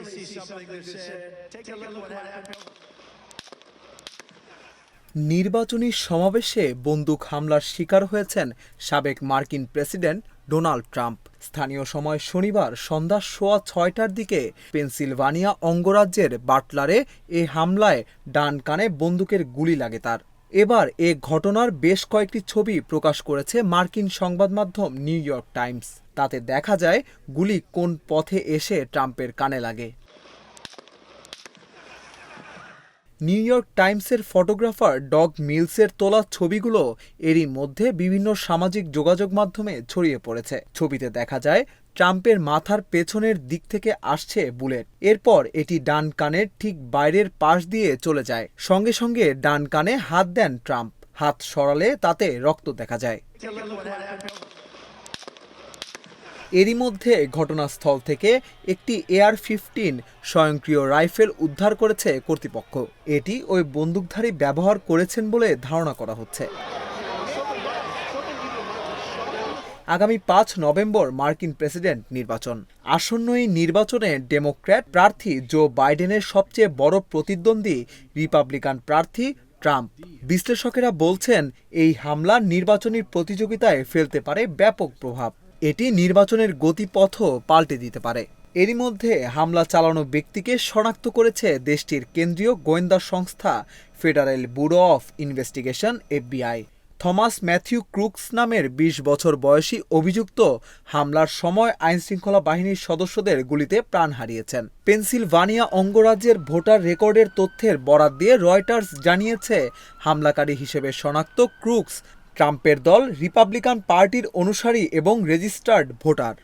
really see something that said, take a look at what happened. নির্বাচনী সমাবেশে বন্দুক হামলার শিকার হয়েছেন সাবেক মার্কিন প্রেসিডেন্ট ডোনাল্ড ট্রাম্প স্থানীয় সময় শনিবার সন্ধ্যা সোয়া ছয়টার দিকে পেনসিলভানিয়া অঙ্গরাজ্যের বাটলারে এ হামলায় ডান কানে বন্দুকের গুলি লাগে তার এবার এ ঘটনার বেশ কয়েকটি ছবি প্রকাশ করেছে মার্কিন সংবাদ মাধ্যম নিউ ইয়র্ক টাইমস। তাতে দেখা যায় গুলি কোন পথে এসে ট্রাম্পের কানে লাগে। নিউ ইয়র্ক টাইমসের ফটোগ্রাফার ডগ মিলসের তোলা ছবিগুলো এরই মধ্যে বিভিন্ন সামাজিক যোগাযোগ মাধ্যমে ছড়িয়ে পড়েছে। ছবিতে দেখা যায় ট্রাম্পের মাথার পেছনের দিক থেকে আসছে বুলেট। এরপর এটি ডান কানের ঠিক বাইরের পাশ দিয়ে চলে যায়। সঙ্গে সঙ্গে ডান কানে হাত দেন ট্রাম্প। হাত সরালে তাতে রক্ত দেখা যায়. এরই মধ্যে ঘটনাস্থল থেকে একটি এয়ার ফিফটিন স্বয়ংক্রিয় রাইফেল উদ্ধার করেছে কর্তৃপক্ষ। এটি ওই বন্দুকধারী ব্যবহার করেছেন বলে ধারণা করা হচ্ছে। আগামী পাঁচ নভেম্বর মার্কিন প্রেসিডেন্ট নির্বাচন। আসন্ন এই নির্বাচনে ডেমোক্র্যাট প্রার্থী জো বাইডেনের সবচেয়ে বড় প্রতিদ্বন্দ্বী রিপাবলিকান প্রার্থী ট্রাম্প। বিশ্লেষকেরা বলছেন, এই হামলা নির্বাচনী প্রতিযোগিতায় ফেলতে পারে ব্যাপক প্রভাব। এটি নির্বাচনের গতিপথও পাল্টে দিতে পারে। এরই মধ্যে হামলা চালানো ব্যক্তিকে শনাক্ত করেছে দেশটির কেন্দ্রীয় গোয়েন্দা সংস্থা, federal bureau of investigation, FBI. Thomas Matthew Crooks নামের ২০ বছর বয়সী অভিযুক্ত হামলার সময় আইনশৃঙ্খলা বাহিনীর সদস্যদের গুলিতে প্রাণ হারিয়েছেন। পেনসিলভানিয়া অঙ্গরাজ্যের ভোটার রেকর্ডের তথ্যের বরাত দিয়ে রয়টার্স জানিয়েছে, হামলাকারী হিসেবে শনাক্ত ক্রুকস ট্রাম্পের দল, রিপাবলিকান পার্টির অনুসারী এবং রেজিস্টার্ড ভোটার।